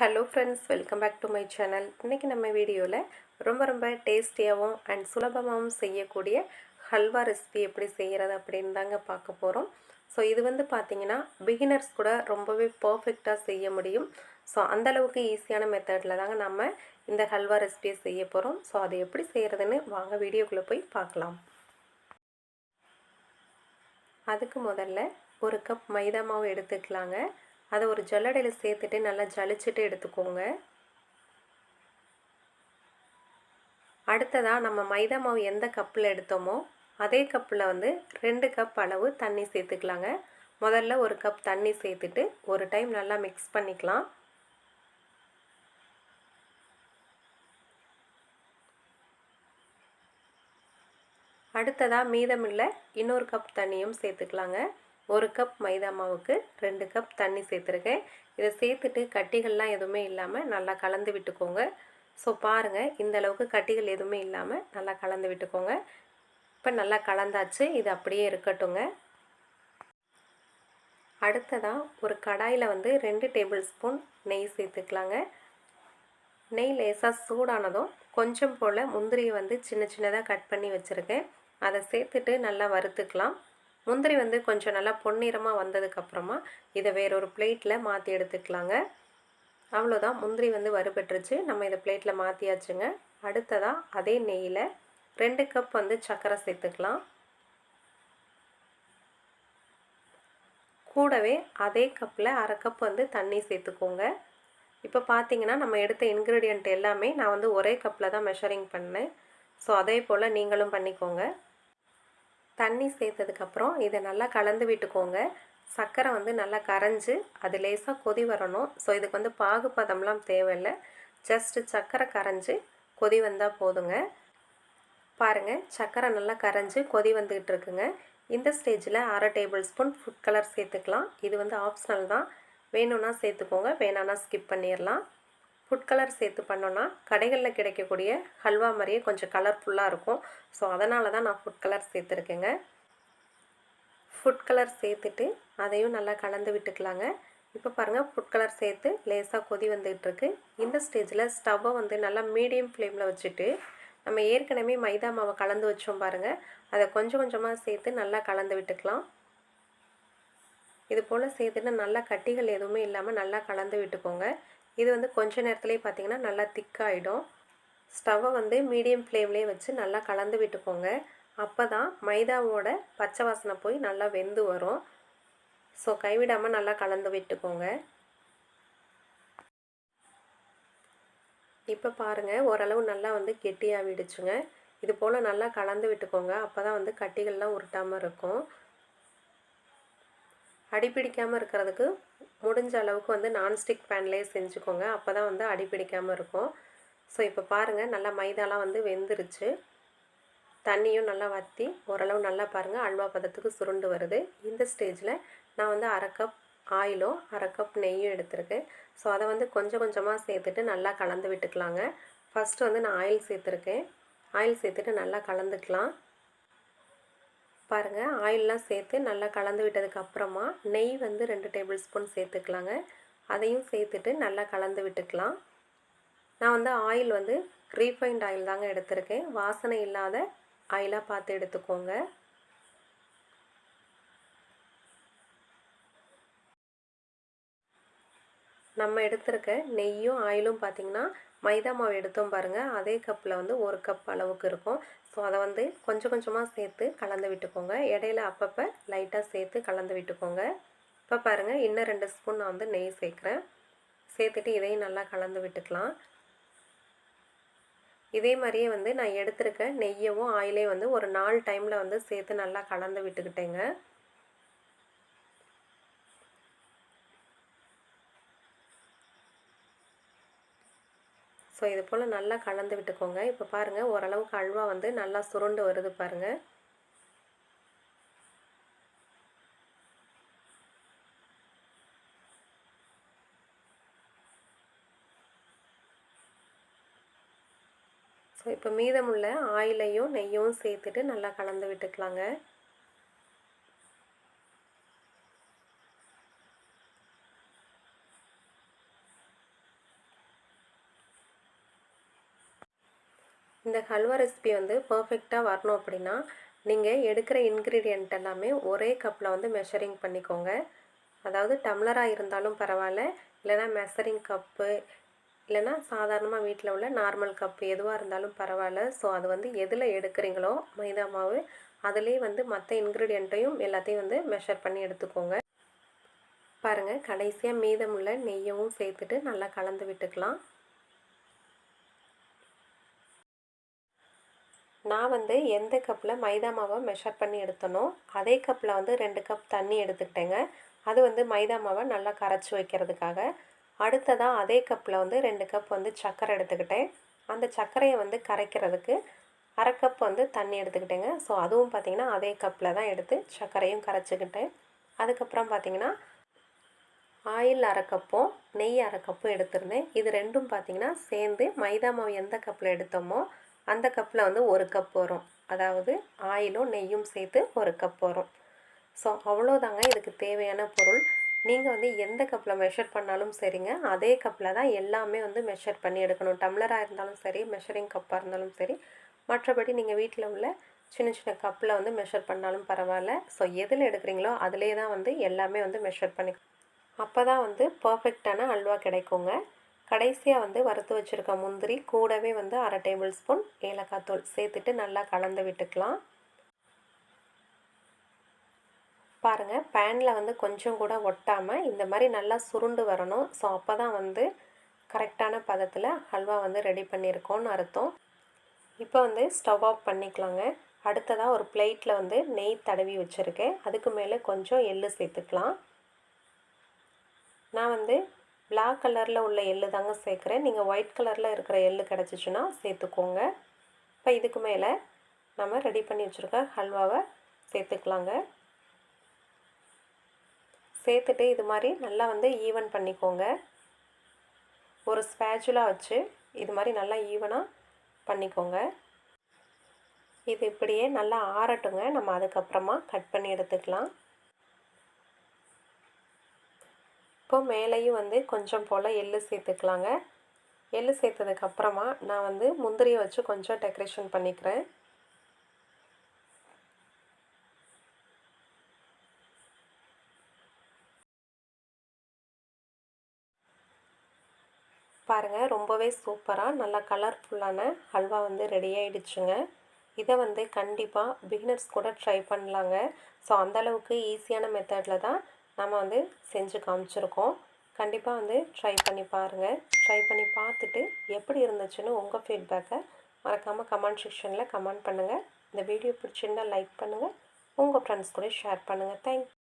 Hello friends welcome back to my channel இன்றைக்கி நம்ம வீடியோவில் ரொம்ப ரொம்ப டேஸ்டியாகவும் அண்ட் சுலபமாகவும் செய்யக்கூடிய ஹல்வா ரெசிபி எப்படி செய்கிறது அப்படின்னு தாங்க பார்க்க போகிறோம் ஸோ இது வந்து பார்த்திங்கன்னா பிகினர்ஸ் கூட ரொம்பவே பர்ஃபெக்டாக செய்ய முடியும். ஸோ அந்தளவுக்கு ஈஸியான மெத்தடில் தாங்க நம்ம இந்த ஹல்வா ரெசிபியை செய்ய போகிறோம் ஸோ அதை எப்படி செய்கிறதுன்னு வாங்க வீடியோக்குள்ளே போய் பார்க்கலாம். அதுக்கு முதல்ல ஒரு கப் மைதா மாவு எடுத்துக்கலாங்க. அதை ஒரு ஜல்லடையில் சேர்த்துட்டு நல்லா ஜலிச்சுட்டு எடுத்துக்கோங்க. அடுத்ததாக நம்ம மைதா மாவு எந்த கப்பில் எடுத்தோமோ அதே கப்பில் வந்து ரெண்டு கப் அளவு தண்ணி சேர்த்துக்கலாங்க. முதல்ல ஒரு கப் தண்ணி சேர்த்துட்டு ஒரு டைம் நல்லா மிக்ஸ் பண்ணிக்கலாம். அடுத்ததாக மீதமில்ல இன்னொரு கப் தண்ணியும் சேர்த்துக்கலாங்க. ஒரு கப் மைதா மாவுக்கு ரெண்டு கப் தண்ணி சேர்த்துருக்கேன். இதை சேர்த்துட்டு கட்டிகள்லாம் எதுவுமே இல்லாமல் நல்லா கலந்து விட்டுக்கோங்க. ஸோ பாருங்கள் இந்த அளவுக்கு கட்டிகள் எதுவுமே இல்லாமல் நல்லா கலந்து விட்டுக்கோங்க. இப்போ நல்லா கலந்தாச்சு இது அப்படியே இருக்கட்டுங்க. அடுத்ததாக ஒரு கடாயில் வந்து ரெண்டு டேபிள் ஸ்பூன் நெய் சேர்த்துக்கலாங்க. நெய் லேசாக சூடானதும் கொஞ்சம் போல் முந்திரியை வந்து சின்ன சின்னதாக கட் பண்ணி வச்சுருக்கேன். அதை சேர்த்துட்டு நல்லா வறுத்துக்கலாம். முந்திரி வந்து கொஞ்சம் நல்லா பொன்னிறமாக வந்ததுக்கப்புறமா இதை வேறொரு பிளேட்டில் மாற்றி எடுத்துக்கலாங்க. அவ்வளோதான் முந்திரி வந்து வறுபெற்றுச்சு நம்ம இதை பிளேட்டில் மாற்றியாச்சுங்க அடுத்ததாக அதே நெய்யில் ரெண்டு கப் வந்து சர்க்கரை சேர்த்துக்கலாம். கூடவே அதே கப்பில் அரை கப் வந்து தண்ணி சேர்த்துக்கோங்க. இப்போ பார்த்தீங்கன்னா நம்ம எடுத்த இன்க்ரீடியண்ட் எல்லாமே நான் வந்து ஒரே கப்பில் தான் மெஷரிங் பண்ணேன். ஸோ அதே போல் நீங்களும் பண்ணிக்கோங்க. தண்ணி சேர்த்ததுக்கப்புறம் இதை நல்லா கலந்து விட்டுக்கோங்க. சர்க்கரை வந்து நல்லா கரைஞ்சி அது லேசாக கொதி வரணும். ஸோ இதுக்கு வந்து பாகுபதம்லாம் தேவையில்லை. ஜஸ்ட்டு சர்க்கரை கரைஞ்சி கொதி வந்தால் போதுங்க. பாருங்கள் சர்க்கரை நல்லா கரைஞ்சி கொதி வந்துக்கிட்டு இருக்குங்க. இந்த ஸ்டேஜில் அரை டேபிள் ஸ்பூன் ஃபுட் கலர் சேர்த்துக்கலாம். இது வந்து ஆப்ஷனல் தான். வேணும்னா சேர்த்துக்கோங்க வேணான்னா ஸ்கிப் பண்ணிடலாம். ஃபுட் கலர் சேர்த்து பண்ணோன்னா கடைகளில் கிடைக்கக்கூடிய ஹல்வா மாதிரியே கொஞ்சம் கலர்ஃபுல்லாக இருக்கும். ஸோ அதனால தான் நான் ஃபுட் கலர் சேர்த்துருக்கேங்க. ஃபுட் கலர் சேர்த்துட்டு அதையும் நல்லா கலந்து விட்டுக்கலாங்க. இப்போ பாருங்கள் ஃபுட் கலர் சேர்த்து லேசாக கொதி வந்துகிட்ருக்கு இந்த ஸ்டேஜில் ஸ்டவ்வை வந்து நல்லா மீடியம் ஃப்ளேமில் வச்சுட்டு நம்ம ஏற்கனவே மைதா மாவை கலந்து வச்சோம் பாருங்கள் அதை கொஞ்சம் கொஞ்சமாக சேர்த்து நல்லா கலந்து விட்டுக்கலாம். இது போல் சேர்த்துட்டு நல்லா கட்டிகள் எதுவுமே இல்லாமல் நல்லா கலந்து விட்டுக்கோங்க. இது வந்து கொஞ்ச நேரத்துலேயே பார்த்திங்கன்னா நல்லா திக்காகிடும் ஸ்டவ்வை வந்து மீடியம் ஃப்ளேம்லேயே வச்சு நல்லா கலந்து விட்டுக்கோங்க. அப்போ தான் மைதாவோட பச்சை வாசனை போய் நல்லா வெந்து வரும். ஸோ கைவிடாமல் நல்லா கலந்து விட்டுக்கோங்க. இப்போ பாருங்கள் ஓரளவு நல்லா வந்து கெட்டியாகிடுச்சுங்க. இது போல் நல்லா கலந்து விட்டுக்கோங்க. அப்போ தான் வந்து கட்டிகள்லாம் உருட்டாமல் இருக்கும். அடிப்பிடிக்காமல் இருக்கிறதுக்கு முடிஞ்ச அளவுக்கு வந்து நான்ஸ்டிக் பேன்லேயே செஞ்சுக்கோங்க. அப்போ தான் வந்து அடிப்பிடிக்காமல் இருக்கும். ஸோ இப்போ பாருங்கள் நல்லா மைதாலாம் வந்து வெந்துருச்சு. தண்ணியும் நல்லா வற்றி ஓரளவு நல்லா பாருங்கள் அல்வா பதத்துக்கு சுருண்டு வருது. இந்த ஸ்டேஜில் நான் வந்து அரை கப் ஆயிலும் அரை கப் நெய்யும் எடுத்திருக்கேன். ஸோ அதை வந்து கொஞ்சம் கொஞ்சமாக சேர்த்துட்டு நல்லா கலந்து விட்டுக்கலாங்க. ஃபஸ்ட்டு வந்து நான் ஆயில் சேர்த்துருக்கேன். ஆயில் சேர்த்துட்டு நல்லா கலந்துக்கலாம். பாருங்கள் ஆயிலெலாம் சேர்த்து நல்லா கலந்து விட்டதுக்கப்புறமா நெய் வந்து ரெண்டு டேபிள் ஸ்பூன் சேர்த்துக்கலாங்க. அதையும் சேர்த்துட்டு நல்லா கலந்து விட்டுக்கலாம். நான் வந்து ஆயில் வந்து ரீஃபைண்ட் ஆயில் தாங்க எடுத்திருக்கேன். வாசனை இல்லாத ஆயிலாக பார்த்து எடுத்துக்கோங்க. நம்ம எடுத்திருக்க நெய்யும் ஆயிலும் பார்த்திங்கன்னா மைதா மாவு எடுத்தோம் பாருங்கள் அதே கப்பில் வந்து ஒரு கப் அளவுக்கு இருக்கும். ஸோ அதை வந்து கொஞ்சம் கொஞ்சமாக சேர்த்து கலந்து விட்டுக்கோங்க. இடையில அப்பப்போ லைட்டாக சேர்த்து கலந்து விட்டுக்கோங்க. இப்போ பாருங்கள் இன்னும் ரெண்டு ஸ்பூன் நான் வந்து நெய் சேர்க்குறேன். சேர்த்துட்டு இதையும் நல்லா கலந்து விட்டுக்கலாம். இதே மாதிரியே வந்து நான் எடுத்திருக்க நெய்யவும் ஆயிலையும் வந்து ஒரு நாலு டைமில் வந்து சேர்த்து நல்லா கலந்து விட்டுக்கிட்டேங்க. ஸோ இது போல் நல்லா கலந்து விட்டுக்கோங்க. இப்போ பாருங்கள் ஓரளவுக்கு அல்வா வந்து நல்லா சுருண்டு வருது பாருங்கள் ஸோ இப்போ மீதமுள்ள ஆயிலையும் நெய்யும் சேர்த்துட்டு நல்லா கலந்து விட்டுக்கலாங்க. இந்த ஹல்வா ரெசிபி வந்து பர்ஃபெக்டாக வரணும் அப்படின்னா நீங்கள் எடுக்கிற இன்க்ரீடியண்ட் எல்லாமே ஒரே கப்பில் வந்து மெஷரிங் பண்ணிக்கோங்க. அதாவது டம்ளராக இருந்தாலும் பரவாயில்ல இல்லைனா மெஷரிங் கப்பு இல்லைனா சாதாரணமாக வீட்டில் உள்ள நார்மல் கப்பு எதுவாக இருந்தாலும் பரவாயில்ல. ஸோ அது வந்து எதில் எடுக்கிறீங்களோ மைதா மாவு அதுலேயே வந்து மற்ற இன்க்ரீடியண்ட்டையும் எல்லாத்தையும் வந்து மெஷர் பண்ணி எடுத்துக்கோங்க. பாருங்கள் கடைசியாக மீதமுள்ள நெய்யவும் சேர்த்துட்டு நல்லா கலந்து விட்டுக்கலாம். நான் வந்து எந்த கப்பில் மைதா மாவை மெஷர் பண்ணி எடுத்தனோ அதே கப்பில் வந்து ரெண்டு கப் தண்ணி எடுத்துக்கிட்டேங்க. அது வந்து மைதா மாவை நல்லா கரைச்சி வைக்கிறதுக்காக. அடுத்ததாக அதே கப்பில் வந்து ரெண்டு கப் வந்து சர்க்கரை எடுத்துக்கிட்டேன். அந்த சர்க்கரையை வந்து கரைக்கிறதுக்கு அரை கப் வந்து தண்ணி எடுத்துக்கிட்டேங்க. ஸோ அதுவும் பார்த்திங்கன்னா அதே கப்பில் தான் எடுத்து சர்க்கரையும் கரைச்சிக்கிட்டேன். அதுக்கப்புறம் பார்த்திங்கன்னா ஆயில் அரை கப்பும் நெய் அரை கப்பும் எடுத்திருந்தேன். இது ரெண்டும் பார்த்திங்கன்னா சேர்ந்து மைதா மாவு எந்த கப்பில் எடுத்தோமோ அந்த கப்பில் வந்து ஒரு கப் வரும். அதாவது ஆயிலும் நெய்யும் சேர்த்து ஒரு கப் வரும். ஸோ அவ்வளோதாங்க இதுக்கு தேவையான பொருள். நீங்கள் வந்து எந்த கப்பில் மெஷர் பண்ணாலும் சரிங்க. அதே கப்பில் தான் எல்லாமே வந்து மெஷர் பண்ணி எடுக்கணும். டம்ளராக இருந்தாலும் சரி மெஷரிங் கப்பாக இருந்தாலும் சரி. மற்றபடி நீங்கள் வீட்டில் உள்ள சின்ன சின்ன கப்பில் வந்து மெஷர் பண்ணாலும் பரவாயில்ல. ஸோ எதில் எடுக்கிறீங்களோ அதிலே தான் வந்து எல்லாமே வந்து மெஷர் பண்ணி அப்போ தான் வந்து பர்ஃபெக்டான அல்வா கிடைக்குங்க. கடைசியாக வந்து வறுத்து வச்சுருக்க முந்திரி கூடவே வந்து அரை டேபிள் ஸ்பூன் ஏலக்காய் தூள் சேர்த்துட்டு நல்லா கலந்து விட்டுக்கலாம். பாருங்கள் பேனில் வந்து கொஞ்சம் கூட ஒட்டாமல் இந்த மாதிரி நல்லா சுருண்டு வரணும். ஸோ அப்போ தான் வந்து கரெக்டான பதத்தில் ஹல்வா வந்து ரெடி பண்ணியிருக்கோன்னு அர்த்தம். இப்போ வந்து ஸ்டவ் ஆஃப் பண்ணிக்கலாங்க. அடுத்ததாக ஒரு பிளேட்டில் வந்து நெய் தடவி வச்சுருக்கேன். அதுக்கு மேலே கொஞ்சம் எள்ளு சேர்த்துக்கலாம். நான் வந்து பிளாக் கலரில் உள்ள எள்ளு தாங்க சேர்க்குறேன். நீங்கள் ஒயிட் கலரில் இருக்கிற எள்ளு கிடச்சிச்சின்னா சேர்த்துக்கோங்க. இப்போ இதுக்கு மேலே நம்ம ரெடி பண்ணி வச்சுருக்க ஹல்வாவை சேர்த்துக்கலாங்க. சேர்த்துட்டு இது மாதிரி நல்லா வந்து ஈவன் பண்ணிக்கோங்க. ஒரு ஸ்பேச்சுலாக வச்சு இது மாதிரி நல்லா ஈவனாக பண்ணிக்கோங்க. இது இப்படியே நல்லா ஆறட்டுங்க. நம்ம அதுக்கப்புறமா கட் பண்ணி எடுத்துக்கலாம். இப்போ மேலேயும் வந்து கொஞ்சம் போல் எள்ளு சேர்த்துக்கலாங்க. எள்ளு சேர்த்ததுக்கப்புறமா நான் வந்து முந்திரியை வச்சு கொஞ்சம் டெக்கரேஷன் பண்ணிக்கிறேன். பாருங்கள் ரொம்பவே சூப்பராக நல்லா கலர்ஃபுல்லான ஹல்வா வந்து ரெடி ஆகிடுச்சுங்க இதை வந்து கண்டிப்பாக பிகினர்ஸ் கூட ட்ரை பண்ணலாங்க. ஸோ அந்தளவுக்கு ஈஸியான மெத்தடில் தான் நம்ம வந்து செஞ்சு காமிச்சிருக்கோம். கண்டிப்பாக வந்து ட்ரை பண்ணி பாருங்கள் ட்ரை பண்ணி பார்த்துட்டு எப்படி இருந்துச்சுன்னு உங்கள் ஃபீட்பேக்கை மறக்காமல் கமெண்ட் செக்ஷனில் கமெண்ட் பண்ணுங்கள் இந்த வீடியோ பிடிச்சிருந்தால் லைக் பண்ணுங்கள் உங்கள் ஃப்ரெண்ட்ஸ் கூட ஷேர் பண்ணுங்கள் தேங்க்